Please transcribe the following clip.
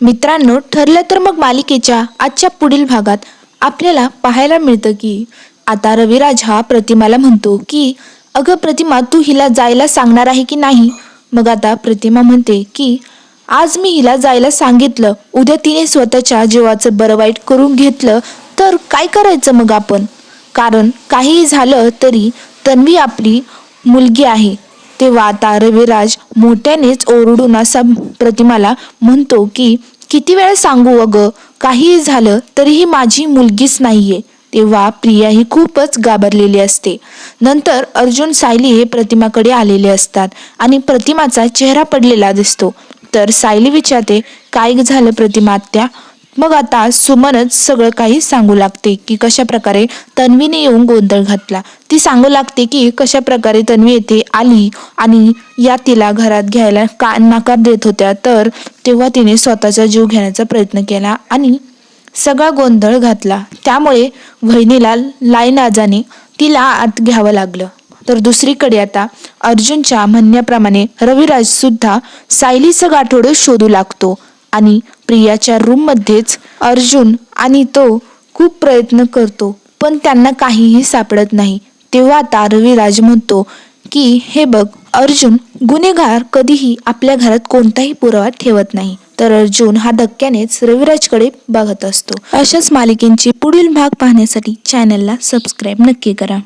मित्रांनो ठरलं तर मग मालिकेच्या आजच्या पुढील भागात आपल्याला पाहायला मिळतं की आता रविराज हा प्रतिमाला म्हणतो की अगं प्रतिमा तू हिला जायला सांगणार आहे की नाही? मग आता प्रतिमा म्हणते की आज मी हिला जायला सांगितलं. उद्या तिने स्वतःच्या जीवाचं बरं वाईट करून घेतलं. तर काय करायचं मग आपण? कारण काहीही झालं तरी तन्वी आपली मुलगी आहे. तेव्हा आता रविराज मोठ्यानेच ओरडून असा प्रतिमाला म्हणतो की किती वेळा सांगू अगं? काहीही झालं तरीही माझी मुलगीच नाहीये. तेव्हा प्रिया ही खूपच घाबरलेली असते. नंतर अर्जुन सायली हे प्रतिमाकडे आलेले असतात आणि प्रतिमाचा चेहरा पडलेला दिसतो. तर सायली विचारते काय झालं प्रतिमा आत्या? मग आता सुमनच सगळं काही सांगू लागते की कशा प्रकारे तन्वीने येऊन गोंधळ घातला. ती सांगू लागते की कशा प्रकारे तन्वी येथे आली आणि या तिला घरात घ्यायला का नकार देत होत्या. तर तेव्हा तिने स्वतःचा जीव घेण्याचा प्रयत्न केला आणि सगळा गोंधळ घातला. त्यामुळे वहिनीला लाईनाजाने तिला आत घ्यावं लागलं. तर दुसरीकडे आता अर्जुनच्या म्हणण्याप्रमाणे रविराज सुद्धा सायलीचं गाठोडं शोधू लागतो. आणि प्रियाच्या रूममध्येच अर्जुन आणि तो खूप प्रयत्न करतो पण त्यांना काहीही सापडत नाही. तेव्हा आता रविराज म्हणतो की हे बघ अर्जुन गुन्हेगार कधीही आपल्या घरात कोणताही पुरावा ठेवत नाही. तर अर्जुन हा धक्क्यानेच रविराजकडे बघत असतो. अशाच मालिकेंची पुढील भाग पाहण्यासाठी चॅनलला सबस्क्राईब नक्की करा.